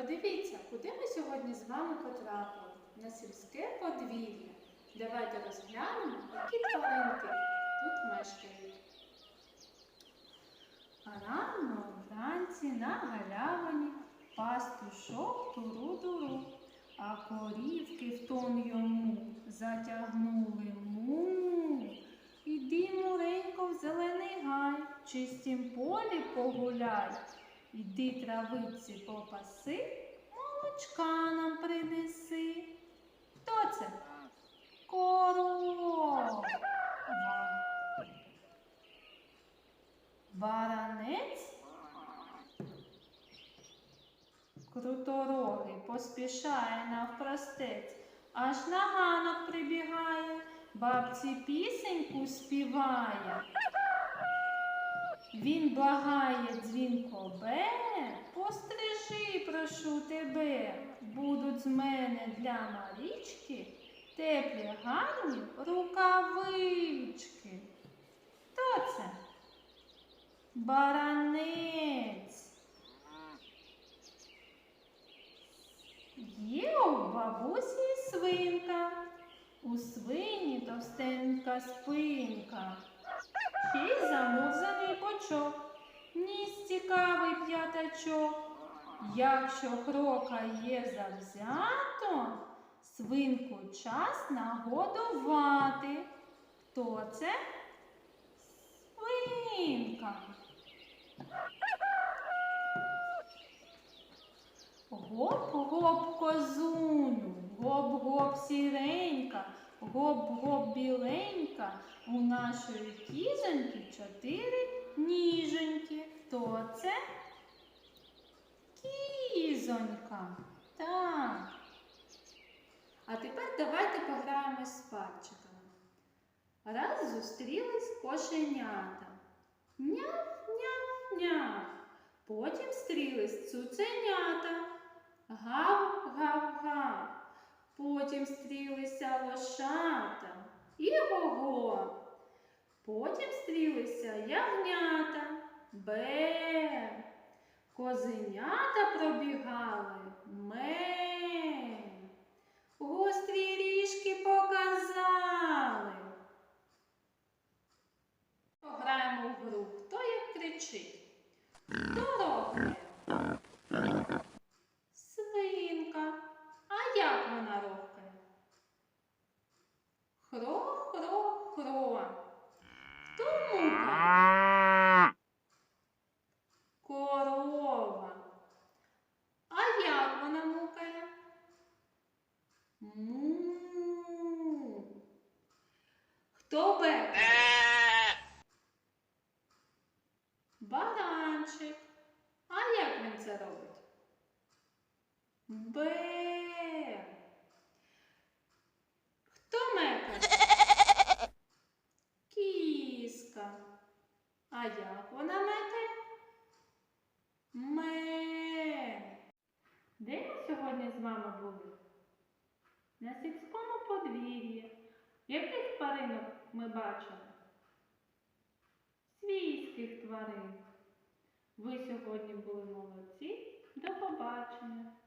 Подивіться, куди ми сьогодні з вами потрапили? На сільське подвір'я. Давайте розглянемо, які тваринки тут мешкають. Рано вранці на галявині пастушок туру-туру, а корівки в тон йому затягнули му. Іди, муренько, в зелений гай, чистім полі погуляй. Іди травиці попаси, молочка нам принеси. Хто це? Корова. Баранець круторогий поспішає навпростець, аж на ганок прибігає, бабці пісеньку співає. Він благає дзвінко бе, пострижи, прошу тебе, будуть з мене для Марічки теплі гарні рукавички. Хто це? Баранець. Є у бабусі свинка, у свині товстенька спинка, ще й бочок, ніс цікавий п'ятачок. Якщо крока є завзято, свинку час нагодувати. Хто це? Свинка. Гоп-гоп козуню, гоп-гоп сіренька, гоп-гоп біленька. У нашої кізоньки чотири ніженьки. Хто це? Кізонька. Так. А тепер давайте пограємо з пальчиками. Раз зустрілись кошенята. Няв-няв-няв. Потім стрілись цуценята. Гав-гав-гав. Потім стрілися лошата. І го Потім стрілися ягнята. Бе. Козенята пробігали. Ме. Гострі ріжки показали. Пограємо в гру. Хто як кричить? Хто рохне? Свинка. А як вона рохкає? Хро-хро-хро. Хто мукає? Корова. А як вона мукає? Му. Хто бекає? Баранчик. А як він це робить? Бе. Хто мекає? Кіска. А як вона мекає? Ме. Де ми сьогодні з вами були? На сільському подвір'ї. Яких тваринок ми бачили? Свійських тварин. Ви сьогодні були молодці. До побачення.